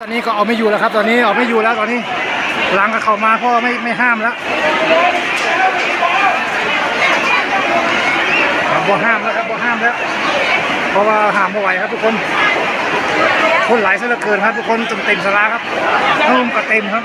ตอนนี้ก็เอาไม่อยู่แล้วครับ ตอนนี้เอาไม่อยู่แล้วตอนนี้หลังก็เข้ามาพ่อไม่ไม่ห้ามแล้วบ่ห้ามแล้วครับบ่ห้ามแล้ว เพราะว่าห้ามไม่ไหวครับทุกคน คนหลายซะเหลือเกินครับ ทุกคนจนเต็มสลาครับนุ่มก็เต็มครับ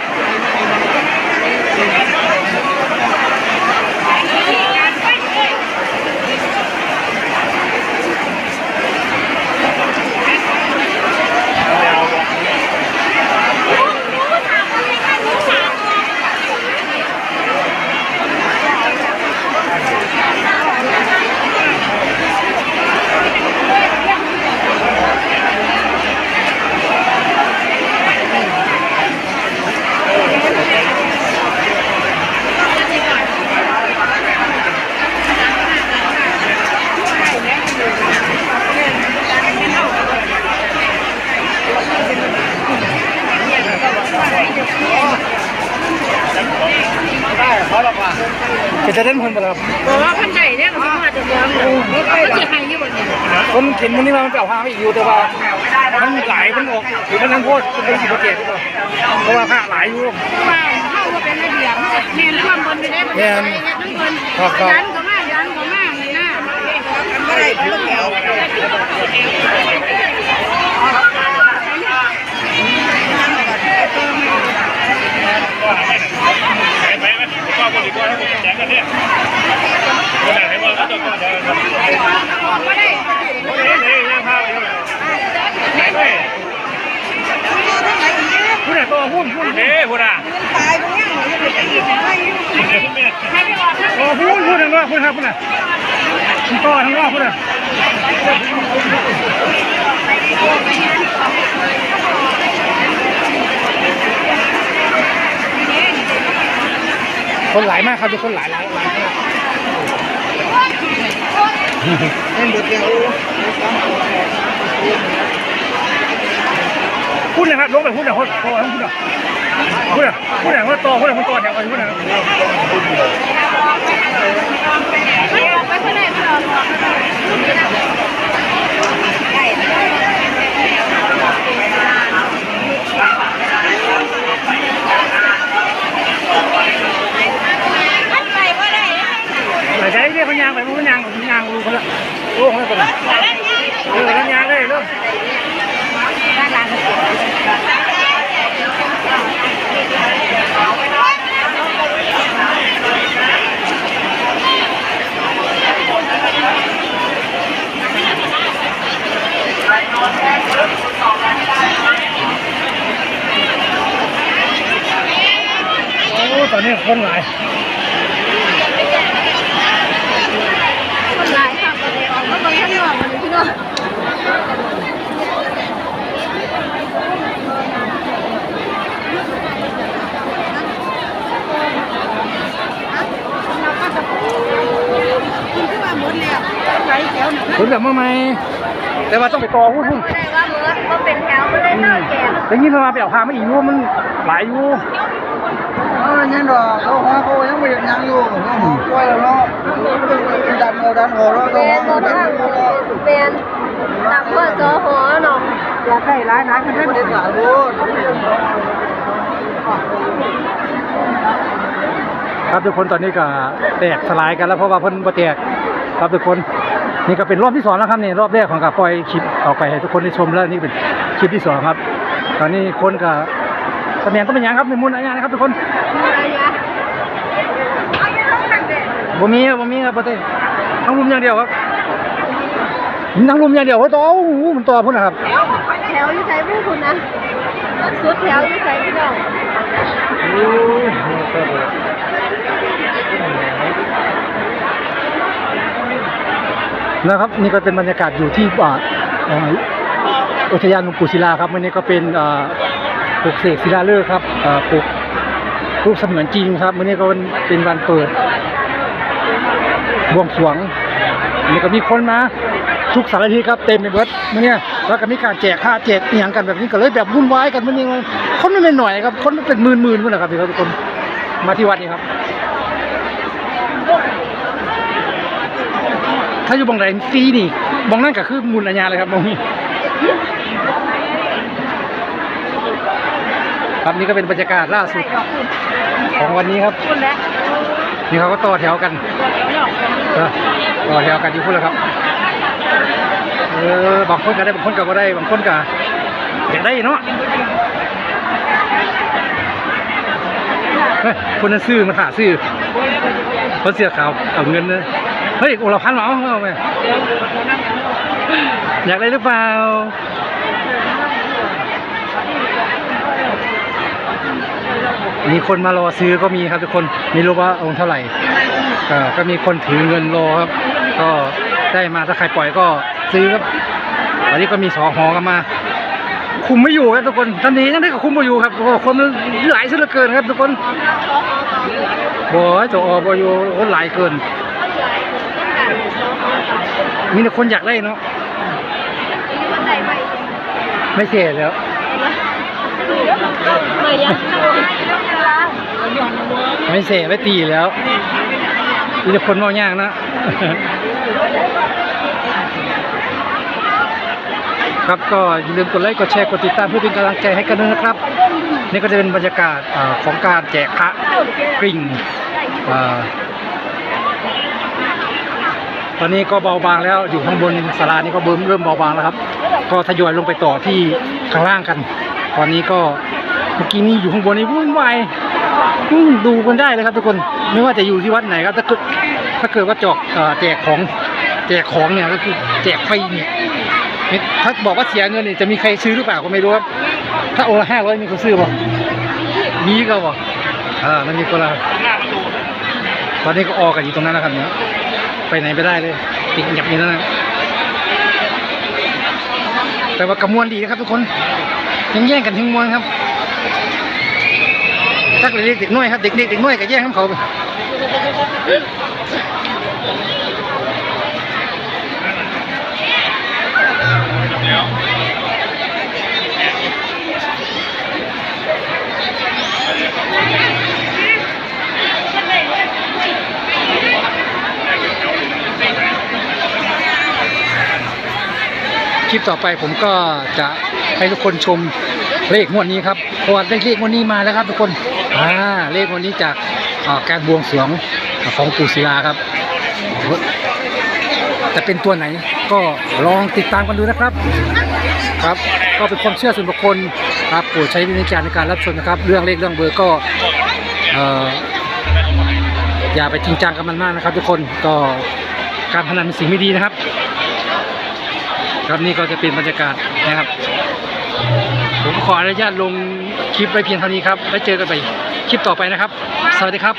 จะจะเล่นคนไปแล้วครับบอกว่าพันใดเนี่ยมันมาจะเลี้ยงเลยมันจะให้ยี่บนเนี่ยคนเห็นมันนี่มามันเปล่าพาไม่อีกอยู่แต่ว่ามันหลายมันออกหรือมันทั้งโพดเป็นสิบเจ็ดหรือเปล่าเพราะว่าค่าหลายอยู่ว่าเข้าว่าเป็นระเบียบแม่นความบนไปได้บนไปทั้งบนยันก็มายันก็มาหน้าไม่ได้เรื่องแถว ไปไหมก็บริกรให้ผมแจกกันเนี่ยขนาดไหนว่าก็ต้องแจกกัน ไม่ได้ เฮ้ยเฮ้ยย่างผ้าไปเท่าไหร่ไหนไป พูดแต่ตัวหุ้นหุ้น เฮ้พูดอะตายตรงนี้มันจะเป็นอีกไม่ให้ไปออกนะโอ้พูดพูดทางนอกพูดครับพูดน่ะต่อทางนอกพูดน่ะคนหลายมากครับทุกคนหลายหลายหลายมากพูดเลย ครับลงไปพูดเลยพูดพูดพูดเลยพูดเลยพูดเลยว่าต่อพูดเลยพูดต่อแถวไปพูดเลยไม่ออกไปไม่ได้ไม่ออก หลายใจเรียกพยางไปพยางพยางรู้คนละรู้คนละคนละเออพยางเลยเริ่ม โอ้ ตอนนี้คนหลายคนหลายค่ะคนเลยออกมาบนข้างนอกมันพี่น้องคนแบบมาไหมแต่ว่าต้องไปต่อหุ้นหุ้นไม่ได้ว่าเมื่อก็เป็นแถวไม่ได้เท่าแก่แต่งี้พอมาไปเอาพามาอีกรู้มันหลายอยู่ เออยังดอกเขาหัวเขายังไม่ได้ยังอยู่เขาหัวกล้วยแล้วเนาะดันเอาดันหัวแล้วเป็เขานหัวดันหัวแล้วเป็นตักเพื่อโซหอเนาะอยากได้ร้ายร้ายกันได้เด็ดขาดรู้ครับทุกคนตอนนี้ก็แตกสลายกันแล้วเพราะว่าเพิ่นบ่แตกครับทุกคนนี่ก็เป็นรอบที่สองแล้วครับนี่รอบแรกของกับปล่อยคลิปออกไปให้ทุกคนได้ชมแล้วนี่เป็นคลิปที่สองครับ ตอนนี้คนก็แสดงก็เป็นยังครับในมุนอะไรนะครับทุกคน บ่มีครับบ่มีครับบ่ได้ทั้งรุมอย่างเดียวครับทั้งรุมอย่างเดียวว่าต่อโอ้โหมันต่อพุ่นนะครับ แถวอยู่ใส่ผู้คุณนะสุดแถวอยู่ใส่พี่น้องนะครับนี่ก็เป็นบรรยากาศอยู่ที่อ่าเอ่ออุทยานหลวงปู่ศิลาครับวันนี้ก็เป็นอ่าปลูกเสกศิลาฤกษ์ครับอ่าปลูก รูปเสมือนจริงครับวันนี้ก็เป็นวันเปิดบวงสรวงนนี้ก็มีคนมาทุกสารทิศครับเต็มไปหมดมื่อนี้แล้วก็มีการแจกค่าแจกอหย่างกันแบบนี้ก็เลยแบบวุ่นวายกันมันนี่คนไม่เป็นหน่อยครับคนเป็นหมื่นหมื่นๆมันนะครับพี่ครับทุกคนมาที่วัดนี้ครับถ้าอยู่บางไหนฟรีนี่บางนั่นก็คือมูลอาญาเลยครับบางนี้ ครับนี่ก็เป็นบรรยากาศล่าสุดของวันนี้ครับคุณแล้วนี่เขาก็ต่อแถวกันเออต่อแถวกันอยู่พูดแล้วครับเออบางคนก็ได้บางคนก็บ่ได้บางคนก็อยากได้เนาะเฮ้ยคนนั้นซื้อมาขาซื้อคนเสียขาวเอาเงินเลยเฮ้ยโอละพันเหรอเอาไหมอยากได้หรือเปล่า มีคนมารอซื้อก็มีครับทุกคนไม่รู้ว่าองค์เท่าไหร่ก็มีคนถือเงินรอครับ ก็ได้มาถ้าใครปล่อยก็ซื้อครับวันนี้ก็มีสอหอกันมา คุมไม่อยู่ครับทุกคนทันทียังได้ก็คุมไม่อยู่ครับคนมันหลายเหลือเกินครับทุกคนบอยจออบอยู่คนหลายเกิน มีแต่คนอยากได้เนาะไม่เสียแล้วไม่ยัง ไม่เสไม่ตีแล้วมีแต่คนมองยากนะครับก็อย่าลืมกดไลค์กดแชร์กดติดตามเพื่อเป็นกำลังใจให้กันด้วยนะครับ นี่ก็จะเป็นบรรยากาศอของการแจกพระกริ่งอตอนนี้ก็เบาบางแล้วอยู่ข้างบนศาลานี่ก็เริ่มเริ่มเบาบางแล้วครับ ก็ทยอยลงไปต่อที่ข้างล่างกัน ตอนนี้ก็เมื่อกี้นี้อยู่ข้างบนนี่วุ่นวาย ดูกันได้เลยครับทุกคนไม่ว่าจะอยู่ที่วัดไหนครับถ้าเกิดถ้าเกิดว่าจอกแจกของแจกของเนี่ยก็คือแจกไฟเนี่ยถ้าบอกว่าเสียเงินเนี่ยจะมีใครซื้อหรือเปล่าก็ไม่รู้ครับถ้าโอละห้าร้อยมีคนซื้อบ่มีก็บ่อ่ามันมีคนละตอนนี้ก็ออกกันอยู่ตรงนั้นนะครับเนี่ยไปไหนไม่ได้เลยติดหยับอยู่นั่นนะแต่ว่ากระมวลดีนะครับทุกคนยังแย่งกันถึงมวลครับ ตักเล็กเด็กน้อยครับเด็กๆเด็กน้อยก็แย่งของเขาไปคลิปต่อไปผมก็จะให้ทุกคนชม เลขงวดนี้ครับเพราะว่าได้เลขงวดนี้มาแล้วครับ ทุกคนอ่าเลขงวดนี้จากการบวงสรวงของปู่ศิลาครับจะเป็นตัวไหนก็ลองติดตามกันดูนะครับครับ ก็เป็นความเชื่อส่วนบุคคลครับโปรดใช้วิจารณญาในการรับชมนะครับ เรื่องเลขเรื่องเบอร์ก็เอ่ออย่าไปจริงจังกับมันมากนะครับ ทุกคนก็การพนันเป็นสิ่งไม่ดีนะครับ ครับนี่ก็จะเป็นบรรยากาศนะครับ ผมขออนุญาตลงคลิปไวเพียงเท่านี้ครับ แล้วเจอกันไปคลิปต่อไปนะครับ สวัสดีครับ